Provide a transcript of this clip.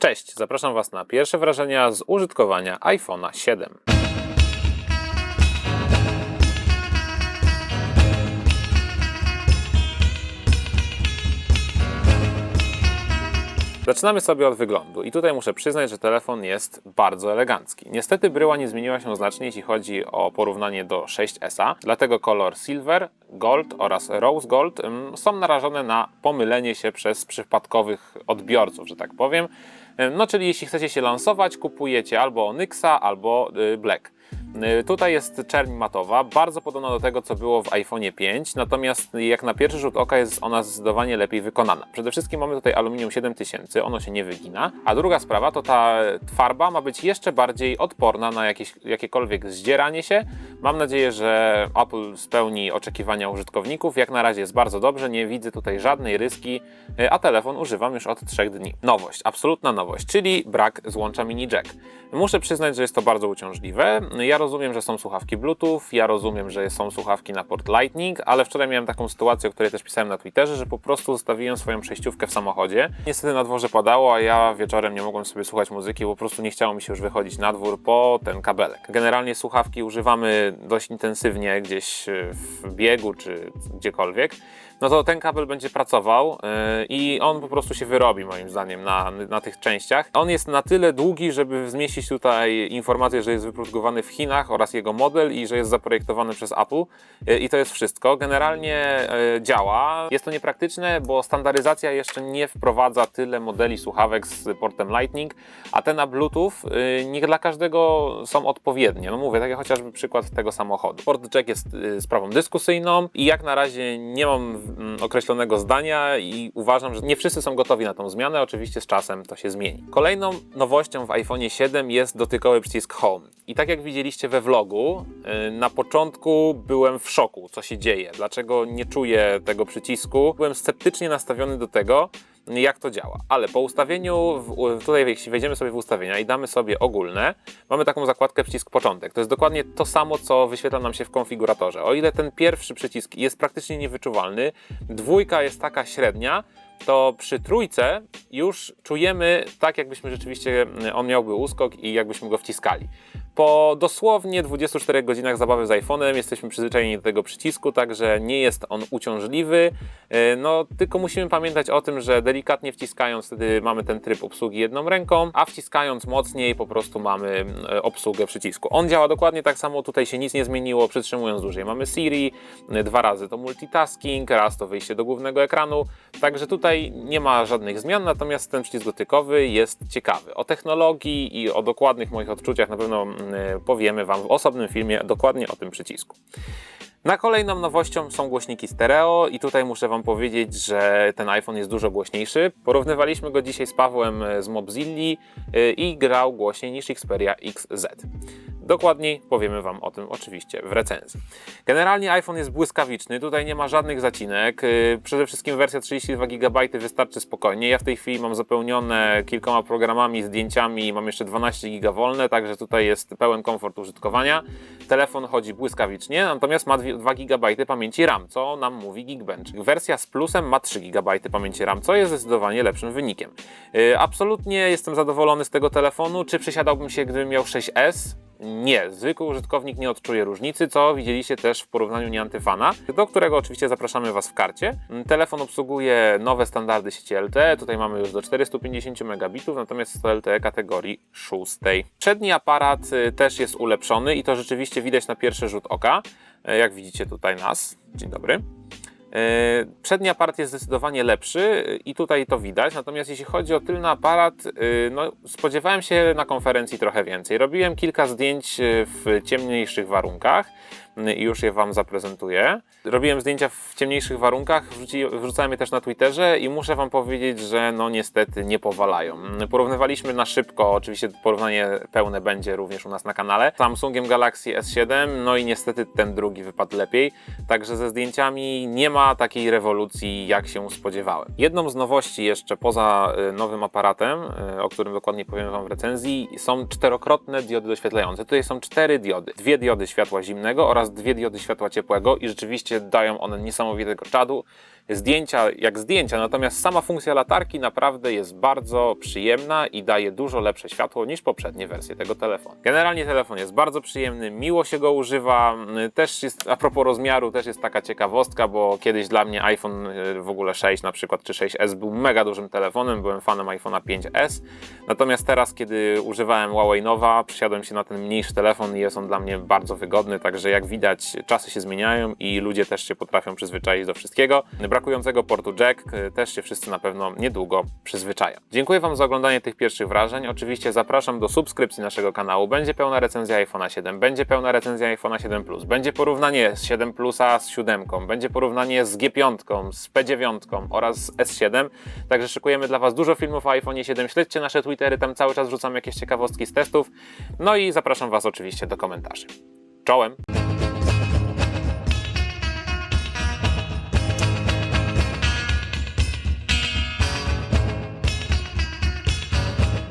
Cześć, zapraszam Was na pierwsze wrażenia z użytkowania iPhone'a 7. Zaczynamy sobie od wyglądu i tutaj muszę przyznać, że telefon jest bardzo elegancki. Niestety bryła nie zmieniła się znacznie, jeśli chodzi o porównanie do 6S, dlatego kolor Silver, Gold oraz Rose Gold ym, są narażone na pomylenie się przez przypadkowych odbiorców, że tak powiem. Ym, No czyli jeśli chcecie się lansować, kupujecie albo Onyxa, albo y, Black. Y, Tutaj jest czerń matowa, bardzo podobna do tego, co było w iPhone'ie 5, natomiast jak na pierwszy rzut oka jest ona zdecydowanie lepiej wykonana. Przede wszystkim mamy tutaj aluminium 7000, ono się nie wygina, a druga sprawa to ta farba ma być jeszcze bardziej odporna na jakieś, jakiekolwiek zdzieranie się. Mam nadzieję, że Apple spełni oczekiwania użytkowników. Jak na razie jest bardzo dobrze, nie widzę tutaj żadnej ryski, y, a telefon używam już od 3 dni. Nowość, absolutna nowość, czyli brak złącza mini jack. Muszę przyznać, że jest to bardzo uciążliwe. Ja rozumiem, że są słuchawki Bluetooth, ja rozumiem, że są słuchawki na port Lightning, ale wczoraj miałem taką sytuację, o której też pisałem na Twitterze, że po prostu zostawiłem swoją przejściówkę w samochodzie. Niestety na dworze padało, a ja wieczorem nie mogłem sobie słuchać muzyki, po prostu nie chciało mi się już wychodzić na dwór po ten kabelek. Generalnie słuchawki używamy dość intensywnie gdzieś w biegu czy gdziekolwiek. No to ten kabel będzie pracował yy, i on po prostu się wyrobi moim zdaniem na, na tych częściach. On jest na tyle długi, żeby zmieścić tutaj informację, że jest wyprodukowany w Chinach oraz jego model i że jest zaprojektowany przez Apple Yy, i to jest wszystko. Generalnie yy, działa. Jest to niepraktyczne, bo standaryzacja jeszcze nie wprowadza tyle modeli słuchawek z portem Lightning, a te na Bluetooth nie dla każdego są odpowiednie. No mówię, tak jak chociażby przykład tego samochodu. Port jack jest sprawą dyskusyjną i jak na razie nie mam określonego zdania i uważam, że nie wszyscy są gotowi na tą zmianę. Oczywiście z czasem to się zmieni. Kolejną nowością w iPhone'ie 7 jest dotykowy przycisk Home. I tak jak widzieliście we vlogu, yy, na początku byłem w szoku, co się dzieje, dlaczego nie czuję tego przycisku. Byłem sceptycznie nastawiony do tego, jak to działa. Ale po ustawieniu, tutaj jeśli wejdziemy sobie w ustawienia i damy sobie ogólne, mamy taką zakładkę przycisk początek. To jest dokładnie to samo, co wyświetla nam się w konfiguratorze. O ile ten pierwszy przycisk jest praktycznie niewyczuwalny, dwójka jest taka średnia, to przy trójce już czujemy tak, jakbyśmy rzeczywiście on miałby uskok i jakbyśmy go wciskali. Po dosłownie 24 godzinach zabawy z iPhone'em jesteśmy przyzwyczajeni do tego przycisku, także nie jest on uciążliwy. E, No, tylko musimy pamiętać o tym, że delikatnie wciskając, wtedy mamy ten tryb obsługi jedną ręką, a wciskając mocniej po prostu mamy e, obsługę przycisku. On działa dokładnie tak samo, tutaj się nic nie zmieniło, przytrzymując dłużej mamy Siri, e, dwa razy to multitasking, raz to wyjście do głównego ekranu, także tutaj nie ma żadnych zmian, natomiast ten przycisk dotykowy jest ciekawy. O technologii i o dokładnych moich odczuciach na pewno mm, powiemy Wam w osobnym filmie dokładnie o tym przycisku. Na kolejną nowością są głośniki stereo i tutaj muszę Wam powiedzieć, że ten iPhone jest dużo głośniejszy. Porównywaliśmy go dzisiaj z Pawłem z Mobzilli y, i grał głośniej niż Xperia XZ. Dokładniej powiemy Wam o tym oczywiście w recenzji. Generalnie iPhone jest błyskawiczny, tutaj nie ma żadnych zacinek. y, Przede wszystkim wersja 32 GB wystarczy spokojnie. Ja w tej chwili mam zapełnione kilkoma programami, zdjęciami, mam jeszcze 12 GB wolne, także tutaj jest pełen komfort użytkowania. Telefon chodzi błyskawicznie, natomiast ma 2 GB pamięci RAM, co nam mówi Geekbench. Wersja z plusem ma 3 GB pamięci RAM, co jest zdecydowanie lepszym wynikiem. Y, Absolutnie jestem zadowolony z tego telefonu. Czy przesiadałbym się, gdybym miał 6S? Nie, zwykły użytkownik nie odczuje różnicy, co widzieliście też w porównaniu Niantyfana, do którego oczywiście zapraszamy Was w karcie. Telefon obsługuje nowe standardy sieci LTE, tutaj mamy już do 450 megabitów, natomiast jest to LTE kategorii 6. Przedni aparat y, też jest ulepszony i to rzeczywiście widać na pierwszy rzut oka, y, jak widzicie tutaj nas. Dzień dobry. E, Przedni aparat jest zdecydowanie lepszy y, i tutaj to widać, natomiast jeśli chodzi o tylny aparat, y, no, spodziewałem się na konferencji trochę więcej. Robiłem kilka zdjęć w ciemniejszych warunkach i już je Wam zaprezentuję. Robiłem zdjęcia w ciemniejszych warunkach, wrzucałem je też na Twitterze i muszę Wam powiedzieć, że no niestety nie powalają. Porównywaliśmy na szybko, oczywiście porównanie pełne będzie również u nas na kanale, Samsungiem Galaxy S7, no i niestety ten drugi wypadł lepiej, także ze zdjęciami nie ma takiej rewolucji, jak się spodziewałem. Jedną z nowości jeszcze poza y, nowym aparatem, y, o którym dokładnie powiem Wam w recenzji, są czterokrotne diody doświetlające. Tutaj są cztery diody. Dwie diody światła zimnego oraz dwie diody światła ciepłego i rzeczywiście dają one niesamowitego czadu. zdjęcia jak zdjęcia, natomiast sama funkcja latarki naprawdę jest bardzo przyjemna i daje dużo lepsze światło niż poprzednie wersje tego telefonu. Generalnie telefon jest bardzo przyjemny, miło się go używa. Też jest, a propos rozmiaru, też jest taka ciekawostka, bo kiedyś dla mnie iPhone y, w ogóle 6 na przykład czy 6S był mega dużym telefonem, byłem fanem iPhone'a 5S. Natomiast teraz, kiedy używałem Huawei Nova, przysiadłem się na ten mniejszy telefon i jest on dla mnie bardzo wygodny, także jak widać czasy się zmieniają i ludzie też się potrafią przyzwyczaić do wszystkiego. Brakującego portu jack y, też się wszyscy na pewno niedługo przyzwyczają. Dziękuję Wam za oglądanie tych pierwszych wrażeń. Oczywiście zapraszam do subskrypcji naszego kanału. Będzie pełna recenzja iPhone'a 7, będzie pełna recenzja iPhone'a 7 Plus, będzie porównanie z 7 Plusa z 7, będzie porównanie z G5, z P9 oraz z S7. Także szykujemy dla Was dużo filmów o iPhone 7. Śledźcie nasze Twittery, tam cały czas rzucam jakieś ciekawostki z testów. No i zapraszam Was oczywiście do komentarzy. Czołem!